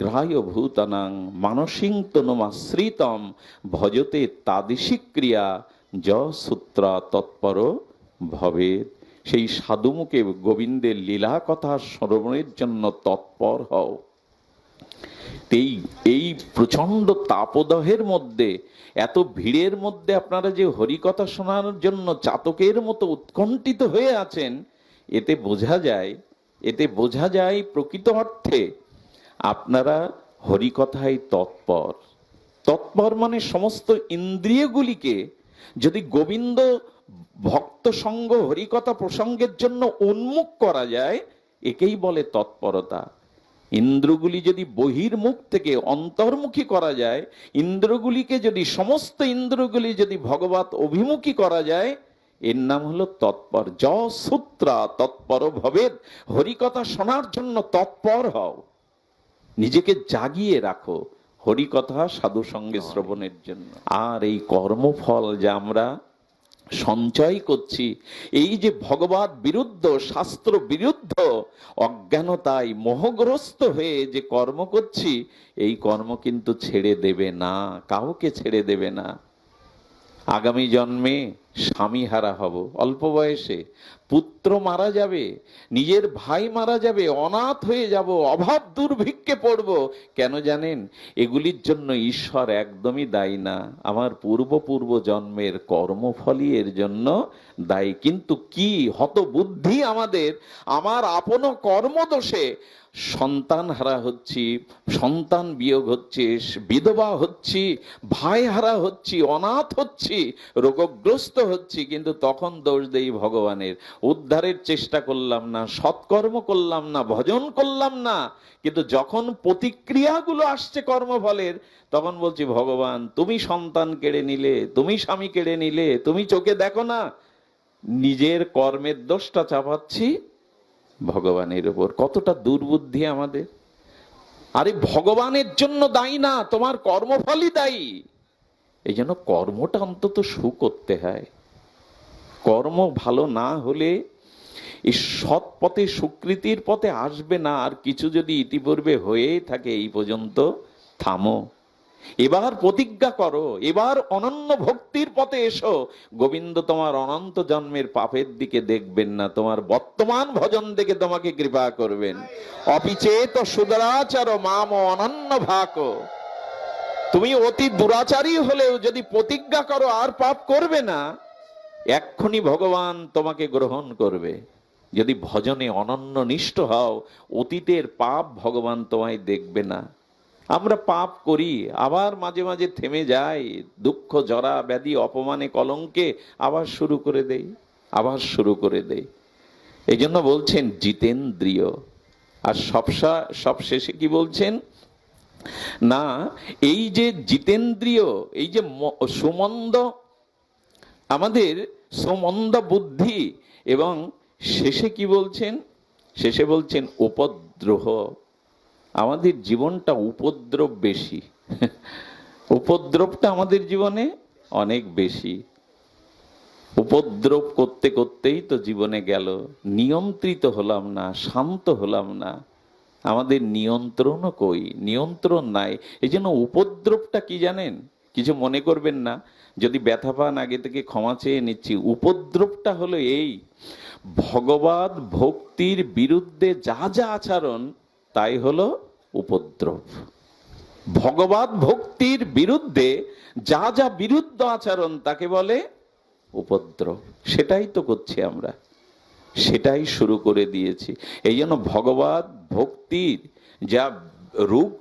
গ্রাহ্য ভূতানাং মানসিং তনুমাশ্রিতম ভজতে তাদিশি ক্রিয়া য তৎপর ভবে সেই সাধুমুখে গোবিন্দের লীলা কথা শ্রবণের জন্য তৎপর হও। এই এই প্রচণ্ড তাপদহের মধ্যে, এত ভিড়ের মধ্যে আপনারা যে হরিকথা শোনার জন্য চাতকের মতো উৎকণ্ঠিত হয়ে আছেন, এতে বোঝা যায়, এতে বোঝা যায় প্রকৃত অর্থে আপনারা হরিকথায় তৎপর। তৎপর মানে সমস্ত ইন্দ্রিয়গুলিকে যদি গোবিন্দ ভক্ত সঙ্গ হরিকথা প্রসঙ্গের জন্য উন্মুখ করা যায়, একেই বলে তৎপরতা। ইন্দ্রগুলি যদি বহির্মুখ থেকে অন্তর্মুখী করা যায়, ইন্দ্রগুলিকে যদি সমস্ত ইন্দ্রগুলি যদি ভগবত অভিমুখী করা যায়, এর নাম হলো তৎপর। য সূত্রা তৎপর ভবেদ। হরিকথা শোনার জন্য তৎপর হও। নিজেকে জাগিয়ে রাখো। হরিকথা সাধু সঙ্গে শ্রবণের জন্য। আর এই কর্মফল যা আমরা সঞ্চয় করছি এই যে ভগবত বিরুদ্ধ শাস্ত্র বিরুদ্ধ অজ্ঞানতায় মোহগ্রস্ত হয়ে যে কর্ম করছি এই কর্ম কিন্তু ছেড়ে দেবে না কাউকে ছেড়ে দেবে না। আগামী জন্মে স্বামী হারা হব। অল্প বয়সে পুত্র মারা যাবে, নিজের ভাই মারা যাবে, অনাথ হয়ে যাব, অভাব দুর্ভিক্ষে পড়ব। কেন জানেন? এগুলির জন্য ঈশ্বর একদমই দায়ী না। আমার পূর্ব পূর্ব জন্মের কর্মফলই এর জন্য দায়ী। কিন্তু কি হত বুদ্ধি আমাদের, আমার আপন কর্মদোষে সন্তান হারা হচ্ছি, সন্তান বিয়োগ হচ্ছে, বিধবা হচ্ছি ভাই হারা হচ্ছি, অনাথ হচ্ছি, রোগগ্রস্ত হচ্ছি, কিন্তু তখন দোষ দেই ভগবানের। উদ্ধারের চেষ্টা করলাম না, সৎকর্ম করলাম না, ভজন করলাম না, কিন্তু যখন প্রতিক্রিয়াগুলো আসছে কর্মফলের, তখন বলছি, ভগবান, তুমি সন্তান কেড়ে নিলে, তুমি স্বামী কেড়ে নিলে, তুমি চোখে দেখো না, নিজের কর্মের দোষটা চাপাচ্ছি ভগবানের উপর। কতটা দুর্বুদ্ধি আমাদের। আরে, ভগবানের জন্য দায়ী না, তোমার কর্মফলই দায়ী। এই জন্য কর্মটা অন্তত সু করতে হয়। কর্ম ভালো না হলে এই সৎ পথে সুকৃতির পথে আসবে না, আর কিছু যদি ইতিপূর্বে হয়েই থাকে এই পর্যন্ত, থামো। এবার প্রতিজ্ঞা করো, এবার অনন্য ভক্তির পথে এসো। গোবিন্দ তোমার অনন্ত জন্মের পাপের দিকে দেখবেন না, তোমার বর্তমান ভজন দেখে তোমাকে কৃপা করবেন। অপিচেত সুদরাচার মাম অনন্য ভাক। তুমি অতি দুরাচারী হলেও যদি প্রতিজ্ঞা করো, আর পাপ করবে না এক্ষুনি ভগবান তোমাকে গ্রহণ করবে। যদি ভজনে অনন্য নিষ্ঠ হও, অতীতের পাপ ভগবান তোমায় দেখবে না। আমরা পাপ করি, আবার মাঝে মাঝে থেমে যাই, দুঃখ, জরা, ব্যাধি, অপমানে, কলঙ্কে আবার শুরু করে দেই, আবার শুরু করে দেই। এই জন্য বলছেন জিতেন্দ্রিয়। আর সবসা সব শেষে কি বলছেন? না, এই যে জিতেন্দ্রিয়, এই যে সুমন্দ আমাদের সুমন্দ বুদ্ধি এবং শেষে কি বলছেন? শেষে বলছেন উপদ্রহ। আমাদের জীবনটা উপদ্রব বেশি। উপদ্রবটা আমাদের জীবনে অনেক বেশি। উপদ্রব করতে করতেই তো জীবনে গেল। নিয়ন্ত্রিত হলাম না, শান্ত হলাম না। আমাদের নিয়ন্ত্রণও কই? নিয়ন্ত্রণ নাই। এই জন্য উপদ্রবটা কি জানেন? কিছু মনে করবেন না, যদি ব্যথা পান আগে থেকে ক্ষমা চেয়ে নিচ্ছি। উপদ্রবটা হলো এই, ভগবত ভক্তির বিরুদ্ধে যা যা আচরণ, তাই হলো উপদ্রব। ভগবত ভক্তির বিরুদ্ধে যা যা বিরুদ্ধ আচরণ, তাকে বলে উপদ্রব। সেটাই তো করছি আমরা। সেটাই শুরু করে দিয়েছি। এই জন্য ভগবত ভক্তির যা রূপ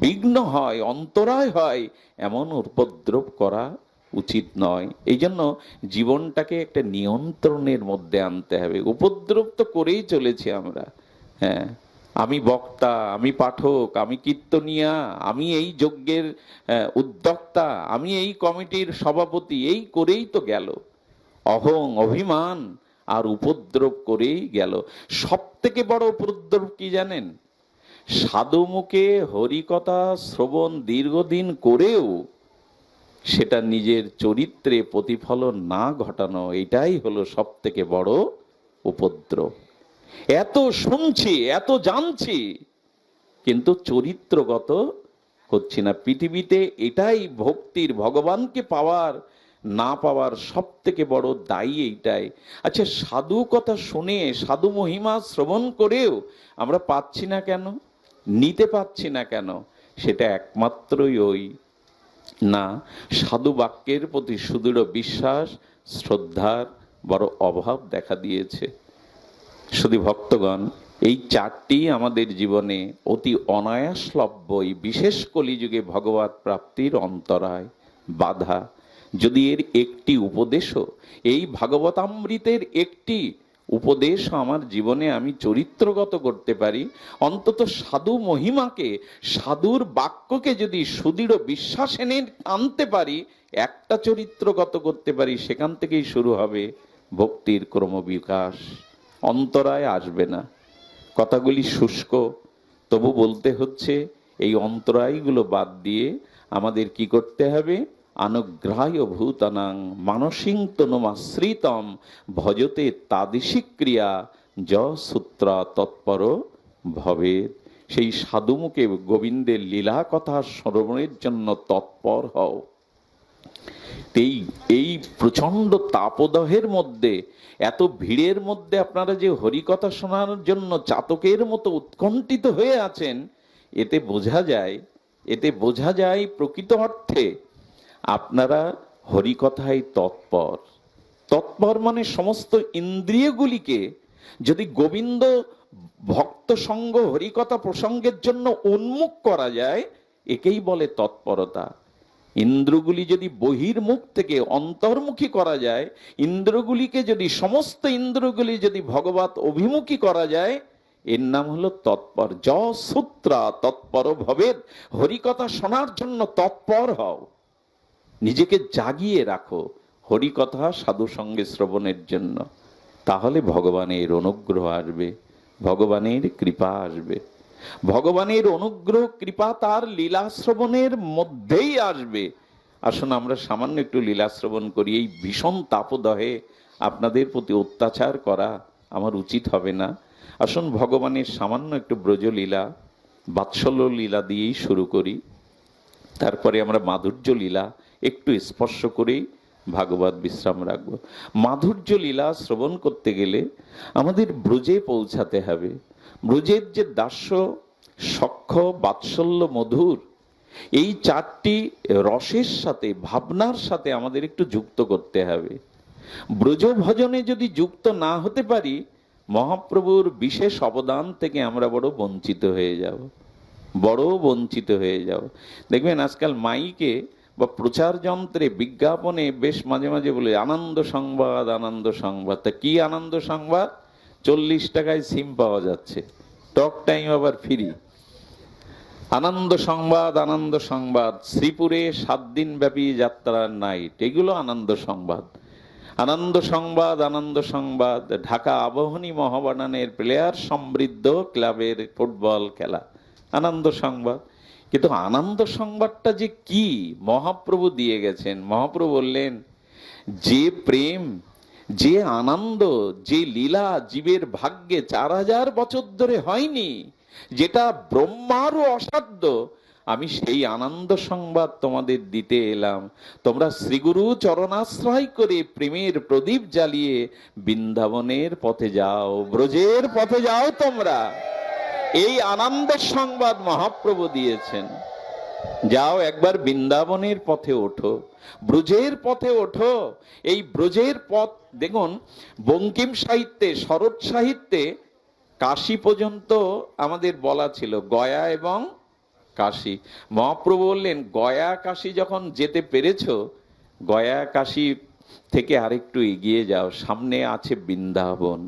বিঘ্ন হয়, অন্তরায় হয়, এমন উপদ্রব করা উচিত নয়। এই জন্য জীবনটাকে একটা নিয়ন্ত্রণের মধ্যে আনতে হবে। উপদ্রব তো করেই চলেছি আমরা। হ্যাঁ আমি বক্তা, আমি পাঠক, আমি কীর্তনিয়া, আমি এই যজ্ঞের উদ্যোক্তা, আমি এই কমিটির সভাপতি, এই করেই তো গেল। অহং, অভিমান আর উপদ্রব করেই গেল। সব থেকে বড় উপদ্রব কি জানেন? সাধু মুখে হরিকথা শ্রবণ দীর্ঘদিন করেও সেটা নিজের চরিত্রে প্রতিফলন না ঘটানো, এটাই হলো সব থেকে বড় উপদ্রব। এত শুনছি, এত জানছি, কিন্তু চরিত্রগত হচ্ছে না। পৃথিবীতে এটাই ভক্তির ভগবানকে পাওয়ার, না পাওয়ার সব থেকে বড় দায়ী এইটাই। আচ্ছা সাধু কথা শুনে, সাধু মহিমা শ্রবণ করেও আমরা পাচ্ছি না কেন? নিতে পাচ্ছি না কেন, সেটা একমাত্রই ওই না, সাধু বাক্যের প্রতি সুদৃঢ় বিশ্বাস, শ্রদ্ধার বড় অভাব দেখা দিয়েছে। শুধু ভক্তগণ, এই চারটি আমাদের জীবনে অতি অনায়াসলভ্য এই বিশেষ কলিযুগে ভগবত প্রাপ্তির অন্তরায় বাধা। যদি এর একটি উপদেশও, এই ভাগবতামৃতের একটি উপদেশ আমার জীবনে আমি চরিত্রগত করতে পারি। অন্তত সাধু মহিমাকে, সাধুর বাক্যকে যদি সুদৃঢ় বিশ্বাস এনে আনতে পারি, একটা চরিত্রগত করতে পারি, সেখান থেকেই শুরু হবে ভক্তির ক্রমবিকাশ। অন্তরায় আসবে না। কথাগুলি শুষ্ক, তবু বলতে হচ্ছে, এই অন্তরায়গুলো বাদ দিয়ে আমাদের কি করতে হবে? অনুগ্রাহ্য ভূতানাং মানসিং তনুমাশ্রিতম ভজতে তাদিশি ক্রিয়া তৎপর ভবে সেই সাধুমুখে গোবিন্দের লীলা কথা শ্রবণের জন্য তৎপর হও। এই এই প্রচণ্ড তাপদহের মধ্যে, এত ভিড়ের মধ্যে আপনারা যে হরিকথা শোনার জন্য চাতকের মতো উৎকণ্ঠিত হয়ে আছেন, এতে বোঝা যায়, এতে বোঝা যায় প্রকৃত অর্থে আপনারা হরিকথায় তৎপর। তৎপর মানে সমস্ত ইন্দ্রিয়গুলিকে যদি গোবিন্দ ভক্ত সঙ্গ হরিকথা প্রসঙ্গের জন্য উন্মুখ করা যায়, একেই বলে তৎপরতা। ইন্দ্রগুলি যদি বহির্মুখ থেকে অন্তর্মুখী করা যায়, ইন্দ্রগুলিকে যদি সমস্ত ইন্দ্রগুলি যদি ভগবত অভিমুখী করা যায়, এর নাম হলো তৎপর। য সূত্রা তৎপর ভবেদ। হরিকথা শোনার জন্য তৎপর হও। নিজেকে জাগিয়ে রাখো হরিকথা সাধু সঙ্গে শ্রবণের জন্য। তাহলে ভগবানের অনুগ্রহ আসবে, ভগবানের কৃপা আসবে। ভগবানের অনুগ্রহ, কৃপা তার লীলা শ্রবণের মধ্যেই আসবে। আসুন আমরা সামান্য একটু লীলা শ্রবণ করি, এই ভীষণ তাপদহে আপনাদের প্রতি অত্যাচার করা আমার উচিত হবে না। আসুন ভগবানের সামান্য একটু ব্রজলীলা, বাৎসল্য লীলা দিয়েই শুরু করি। তারপরে আমরা মাধুর্য লীলা একটু স্পর্শ করেই ভাগবত বিশ্রাম রাখব। মাধুর্য লীলা শ্রবণ করতে গেলে আমাদের ব্রজে পৌঁছাতে হবে। ব্রজের যে দাস্য, সক্ষ, বাৎসল্য, মধুর, এই চারটি রসের সাথে, ভাবনার সাথে আমাদের একটু যুক্ত করতে হবে। ব্রজ ভজনে যদি যুক্ত না হতে পারি, মহাপ্রভুর বিশেষ অবদান থেকে আমরা বড় বঞ্চিত হয়ে যাব। বড় বঞ্চিত হয়ে যাব। দেখবেন আজকাল মাইকে বা প্রচার যন্ত্রে বিজ্ঞাপনে বেশ মাঝে মাঝে বলে, আনন্দ সংবাদ আনন্দ সংবাদ। তা কি আনন্দ সংবাদ? চল্লিশ টাকায় সিম পাওয়া যাচ্ছে। টক টাইম আবার ফ্রি। আনন্দ সংবাদ আনন্দ সংবাদ। শ্রীপুরে সাত দিন ব্যাপী যাত্রার নাইট। এগুলো আনন্দ সংবাদ। আনন্দ সংবাদ আনন্দ সংবাদ। ঢাকা আবাহনী মহাবানানের প্লেয়ার সমৃদ্ধ ক্লাবের ফুটবল খেলা। আনন্দ সংবাদ। কিন্তু আনন্দ সংবাদটা যে কি? মহাপ্রভু দিয়ে গেছেন। মহাপ্রভু বললেন, যে প্রেম, যে আনন্দ, যে লীলা জীবের ভাগ্যে চার হাজার বছর ধরে হয়নি, যেটা ব্রহ্মারও অসাধ্য, আমি সেই আনন্দ সংবাদ তোমাদের দিতে এলাম। তোমরা শ্রীগুরু চরণাশ্রয় করে প্রেমের প্রদীপ জ্বালিয়ে বৃন্দাবনের পথে যাও, ব্রজের পথে যাও তোমরা। এই আনন্দের সংবাদ মহাপ্রভু দিয়েছেন। যাও একবার বৃন্দাবনের পথে ওঠো, ব্রজের পথে ওঠো। এই ব্রজের পথ, দেখুন, বঙ্কিম সাহিত্যে, শরৎ সাহিত্যে কাশী পর্যন্ত আমাদের বলা ছিল, গয়া এবং কাশী। মহাপ্রভু বললেন, গয়া, কাশী যখন যেতে পেরেছ, গয়া, কাশী থেকে আরেকটু এগিয়ে যাও, সামনে আছে বৃন্দাবন।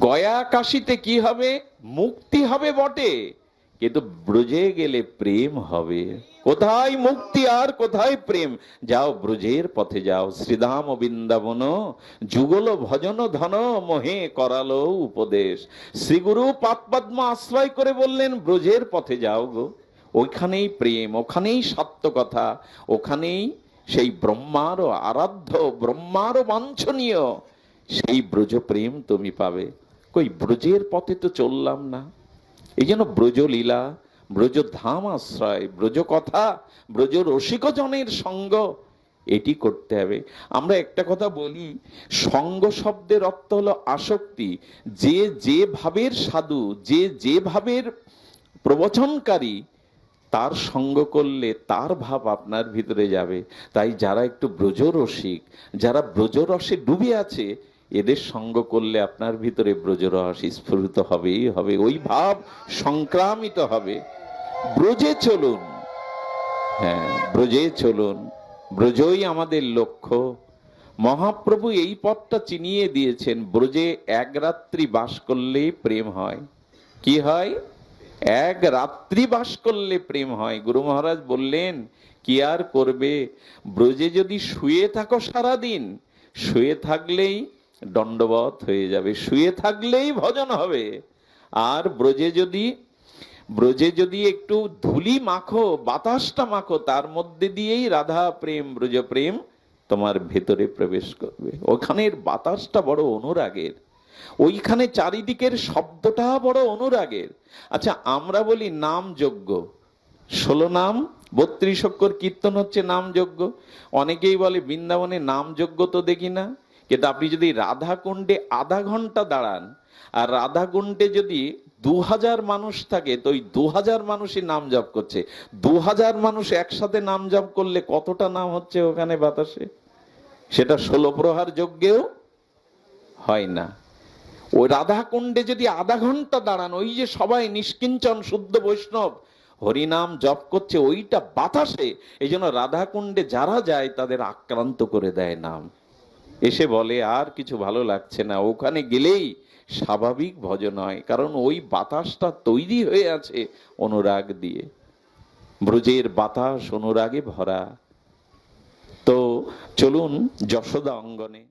গয়া কাশিতে কি হবে? মুক্তি হবে বটে। কিন্তু ব্রজে গেলে প্রেম হবে। কোথায় মুক্তি আর কোথায় প্রেম? যাও ব্রজের পথে যাও। শ্রীধাম বৃন্দাবন, যুগল ভজন ধন মোহে করালো উপদেশ। শ্রীগুরু পাদপদ্ম আশ্রয় করে বললেন, ব্রজের পথে যাও গো। ওইখানেই প্রেম, ওখানেই সত্য কথা ওখানেই সেই ব্রহ্মার আরাধ্য, ব্রহ্মারও বাঞ্ছনীয়। সেই ব্রজ প্রেম তুমি পাবে। কই, ব্রজের পথে তো চললাম না। এই জন্য ব্রজলীলা ব্রজ ধাম আশ্রয়, ব্রজ কথা, ব্রজ রসিকজনের সঙ্গ, এটি করতে হবে। আমরা একটা কথা বলি, সঙ্গ শব্দের অর্থ হলো আসক্তি। যে যে ভাবের সাধু, যে যে ভাবের প্রবচনকারী, তার সঙ্গ করলে তার ভাব আপনার ভিতরে যাবে। তাই যারা একটু ব্রজরসিক যারা ব্রজরসে ডুবে আছে এদের সঙ্গ করলে আপনার ভিতরে ব্রজরস স্ফুরিত হবেই হবে, ওই ভাব সংক্রামিত হবে। ব্রজে চলুন। হ্যাঁ ব্রজে চলুন। ব্রজই আমাদের লক্ষ্য। মহাপ্রভু এই পথটা চিনিয়ে দিয়েছেন, ব্রজে এক রাত্রি বাস করলে প্রেম হয়। কি হয়? এক রাত্রি বাস করলে প্রেম হয়। গুরু মহারাজ বললেন, কি আর করবে? ব্রজে যদি শুয়ে থাকো সারাদিন, শুয়ে থাকলেই দণ্ডবত হয়ে যাবে। শুয়ে থাকলেই ভজন হবে। আর ব্রজে যদি ব্রজে যদি একটু ধুলি মাখো, বাতাসটা মাখো, তার মধ্যে দিয়েই রাধা প্রেম, ব্রজ প্রেম তোমার ভেতরে প্রবেশ করবে। ওখানের বাতাসটা বড় অনুরাগের। ওইখানে চারিদিকের শব্দটা বড় অনুরাগের। আচ্ছা আমরা বলি নাম যজ্ঞ। ষোলো নাম, বত্রিশ অক্ষর কীর্তন হচ্ছে নাম যজ্ঞ। অনেকেই বলে বৃন্দাবনে নাম যজ্ঞ তো দেখি না। কিন্তু আপনি যদি রাধা কুণ্ডে আধা ঘণ্টা দাঁড়ান, আর রাধা কুণ্ডে যদি দু হাজার মানুষ থাকে, তো ওই দু হাজার মানুষই নাম জপ করছে। দু হাজার মানুষ একসাথে নাম জপ করলে কতটা নাম হচ্ছে ওখানে বাতাসে? সেটা ষোলো প্রহার যজ্ঞেও হয় না। ওই রাধা কুণ্ডে যদি আধা ঘণ্টা দাঁড়ান, ওই যে সবাই নিষ্কিঞ্চন, শুদ্ধ বৈষ্ণব, হরিনাম জপ করছে, ওইটা বাতাসে এই জন্য রাধা কুণ্ডে যারা যায়, তাদের আক্রান্ত করে দেয় নাম। এসে বলে, আর কিছু ভালো লাগছে না। ওখানে গেলেই স্বাভাবিক ভজন হয়, কারণ ওই বাতাসটা তৈরি হয়ে আছে অনুরাগ দিয়ে। ব্রজের বাতাস অনুরাগে ভরা। তো চলুন যশোদা অঙ্গনে।